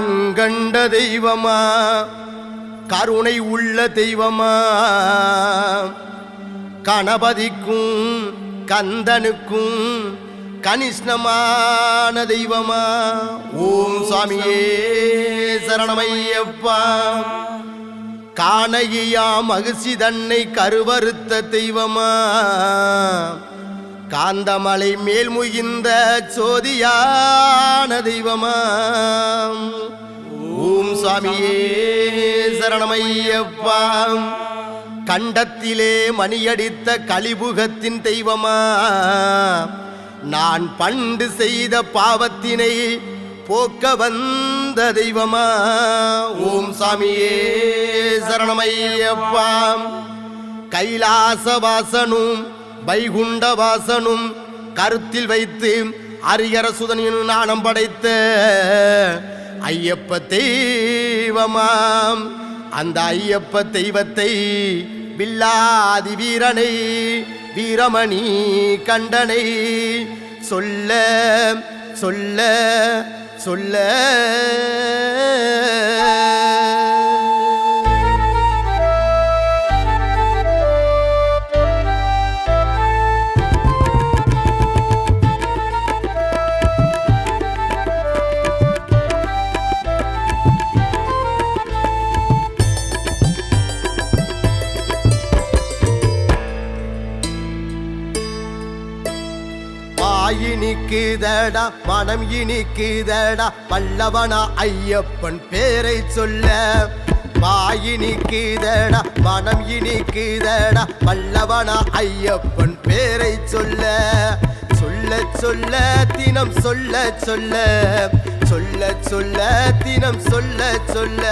கண்கண்ட தெய்வமா? கருணை உள்ள தெய்வமா? கணபதிக்கும் கந்தனுக்கும் கனிஷ்ணமான தெய்வமா? ஓம் சுவாமியே சரணமையப்பா. காணகியா மகிழ்ச்சி தன்னை கருவறுத்த தெய்வமா? காந்தமலை மேல் முகிந்த சோதியான தெய்வமா ஓம் சுவாமியே சரணமையப்பா. கண்டத்திலே மணியடித்த கலிபுகத்தின் தெய்வமா நான் பண்டு செய்த பாவத்தினை போக்க வந்த தெய்வமா ஓம் சாமியே சரணமையப்பாம் கைலாசவாசனும் வைகுண்ட வாசனும் கருத்தில் வைத்து அரியரசுதனின் நாணம் படைத்த ஐயப்ப தெய்வமாம். அந்த ஐயப்ப தெய்வத்தை வில்லாதி வீரனை வீரமணி கண்டனை சொல்ல சொல்ல சொல்ல. வாயினிக்குதடா மனம் இனிக்குதடா பல்லவனா ஐயப்பன் பேரை சொல்ல. வாயினிக்குதடா மனம் இனிக்குதடா பல்லவனா ஐயப்பன் பேரை சொல்ல. சொல்ல சொல்ல தினம் சொல்ல சொல்ல. சொல்ல சொல்ல தினம் சொல்ல சொல்ல.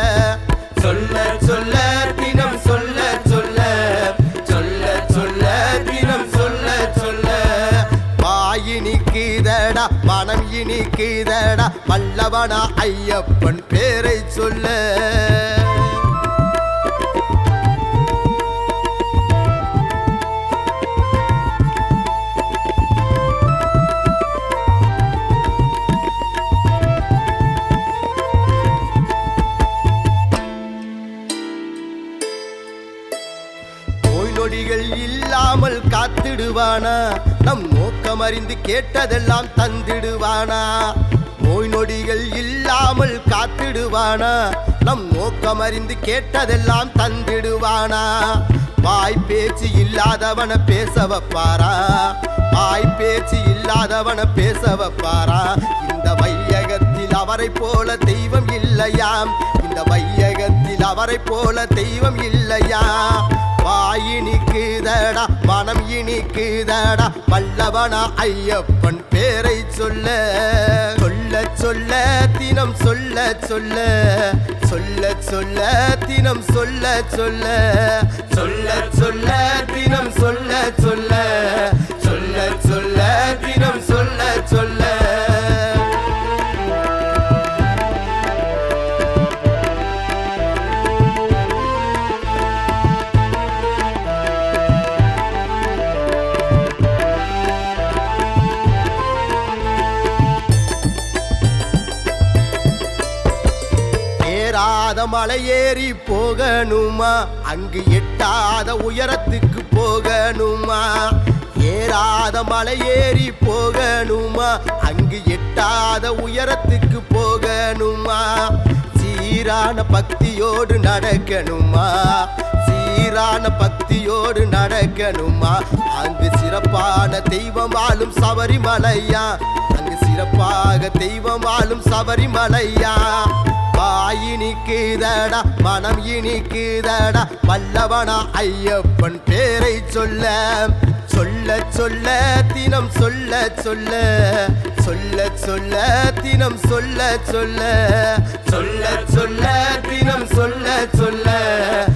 சொல்ல சொல்ல தினம் சொல்ல இனிக்குதடா வல்லவனா ஐயப்பன் பேரை சொல்ல. இல்லாமல் காத்திடுவானா? நம் நோக்கம் அறிந்து கேட்டதெல்லாம் தந்திடுவானா? நோய் நொடிகள் இல்லாமல் காத்திடுவானா? நம் நோக்கம் அறிந்து கேட்டதெல்லாம் தந்திடுவானா? வாய் பேச்சு இல்லாதவன பேச வைப்பாரா வாய் பேச்சு இல்லாதவன பேச வைப்பாரா இந்த வையகத்தில் அவரை போல தெய்வம் இல்லையாம்? இந்த வையகத்தில் அவரை போல தெய்வம் இல்லையா? வாயினிக்குதடா மனம் இனிக்குதடா பல்லவனா ஐயப்பன் பேரை சொல்ல சொல்ல சொல்ல தினம் சொல்ல சொல்ல சொல்ல சொல்ல தினம் சொல்ல சொல்ல சொல்ல சொல்ல மலை ஏறி போகணுமா? அங்கு எட்டாத உயரத்துக்கு போகணுமா? ஏறாத மலை ஏறி போகணுமா? அங்கு எட்டாத உயரத்துக்கு போகணுமா? சீரான பக்தியோடு நடக்கணுமா? சீரான பக்தியோடு நடக்கணுமா? அங்கு சிறப்பான தெய்வம் வாழும் சபரிமலையா? அங்கு சிறப்பாக தெய்வம் வாழும் சபரிமலையா? வாயினிக்குதடா மனம் இனிக்குதடா. வல்லவனா ஐயப்பன் பேரை சொல்ல சொல்ல சொல்ல தினம் சொல்ல சொல்ல சொல்ல சொல்ல தினம் சொல்ல சொல்ல சொல்ல சொல்ல தினம் சொல்ல சொல்ல. சொல்ல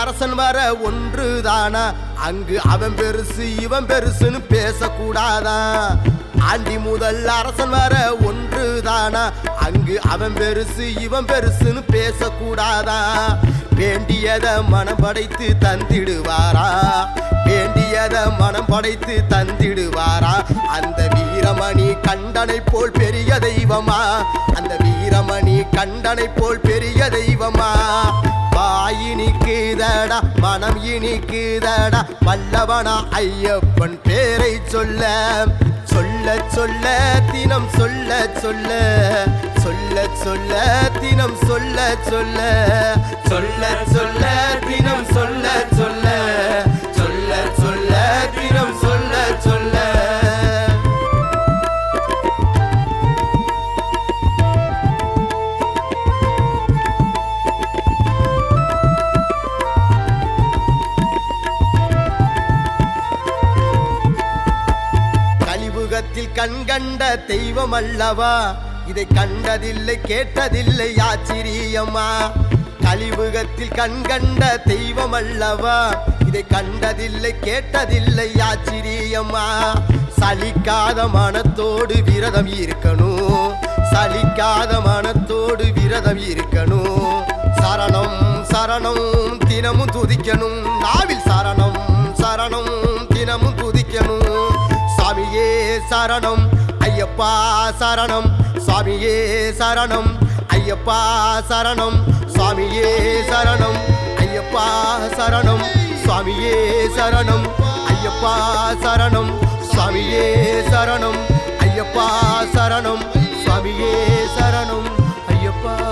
அரசன் வர ஒன்றுதானா? அங்கு அவன் பெருசு இவன் பெருசுன்னு பேசக்கூடாதா? ஆண்டி முதல் அரசன் வர ஒன்று தானா அங்கு அவன் பெருசு இவன் பெருசுன்னு பேசக்கூடாதா? வேண்டியத மனம் படைத்து தந்திடுவாரா? வேண்டியத மனம் படைத்து தந்திடுவாரா? அந்த வீரமணி கண்டனை போல் பெரிய தெய்வமா? அந்த வீரமணி கண்டனை போல் பெரிய தெய்வமா? வாயினிக்குதடா மனம் இனிக்குதடா வல்லவனா ஐயப்பன் பேரை சொல்ல. சொல்ல சொல்ல தினம் சொல்ல சொல்ல. சொல்ல சொல்ல தினம் சொல்ல சொல்ல. சொல்ல சொல்ல தினம் சொல்ல சொல்ல. சொல்ல கண்கண்ட தெய்வம் அல்லவா இதை கண்டதில்லை கேட்டதில்லை ஆச்சரியமா? கலிபுகத்தில் கண்கண்ட தெய்வம் அல்லவா இதை கண்டதில்லை கேட்டதில்லை ஆச்சரியமா? சலிக்காத மனத்தோடு விரதம் இருக்கணும். சலிக்காத மனத்தோடு விரதம் இருக்கணும். சரணம் சரணம் தினமும் துதிக்கணும். நாவில் சரணம் சரணம் தினமும் துதி சரணம். ஐயப்பா சரணம். சுவாமியே சரணம். ஐயப்பா சரணம். சுவாமியே சரணம். ஐயப்பா சரணம். சுவாமியே சரணம். ஐயப்பா சரணம். சுவாமியே சரணம். ஐயப்பா சரணம். சுவாமியே சரணம். ஐயப்பா